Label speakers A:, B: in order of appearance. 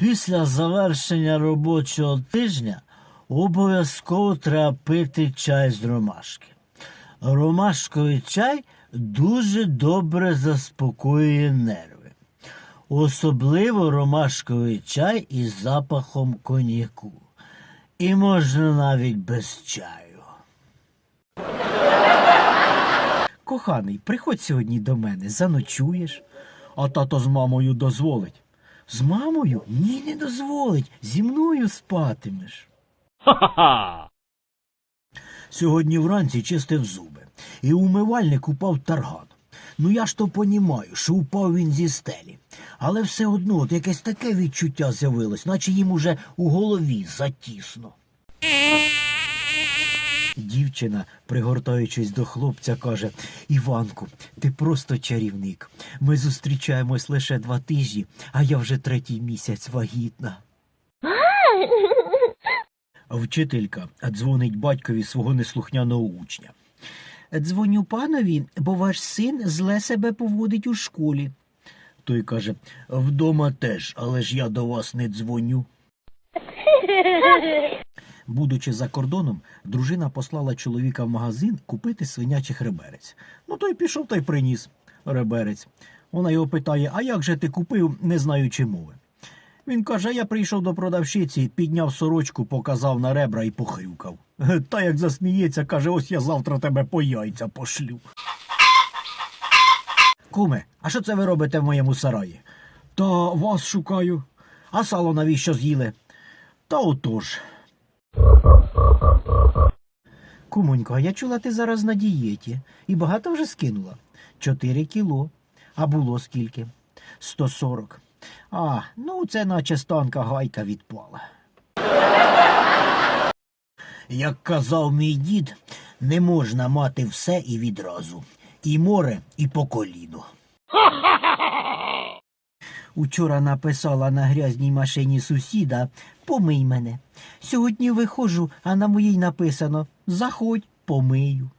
A: Після завершення робочого тижня обов'язково треба пити чай з ромашки. Ромашковий чай дуже добре заспокоює нерви. Особливо ромашковий чай із запахом коньяку. І можна навіть без чаю.
B: Коханий, приходь сьогодні до мене, заночуєш. А тато з мамою дозволить. З мамою? Ні, не дозволить. Зі мною спатимеш. Сьогодні вранці чистив зуби, і умивальник упав тарган. Ну я ж то понімаю, що упав він зі стелі. Але все одно от якесь таке відчуття з'явилось, наче їм уже у голові затісно. Дівчина, пригортаючись до хлопця, каже Іванку, ти просто чарівник. Ми зустрічаємось лише два тижні, а я вже третій місяць вагітна. Вчителька дзвонить батькові свого неслухняного учня. Дзвоню панові, бо ваш син зле себе поводить у школі. Той каже Вдома теж, але ж я до вас не дзвоню. Будучи за кордоном, дружина послала чоловіка в магазин купити свинячих реберець. Ну той пішов та й приніс реберець. Вона його питає: А як же ти купив, не знаючи мови? Він каже: я прийшов до продавщиці, підняв сорочку, показав на ребра і похрюкав. Та як засміється, каже, ось я завтра тебе по яйця пошлю. Куме, а що це ви робите в моєму сараї? Та вас шукаю. А сало навіщо з'їли? Та отож. Кумонько, а я чула, ти зараз на дієті. І багато вже скинула? Чотири кіло. А було скільки? Сто сорок. А, ну це наче станка гайка відпала. Як казав мій дід, не можна мати все і відразу. І море, і по коліну. Учора написала на грязній машині сусіда Помий мене. Сьогодні виходжу, а на моїй написано Заходь, помию.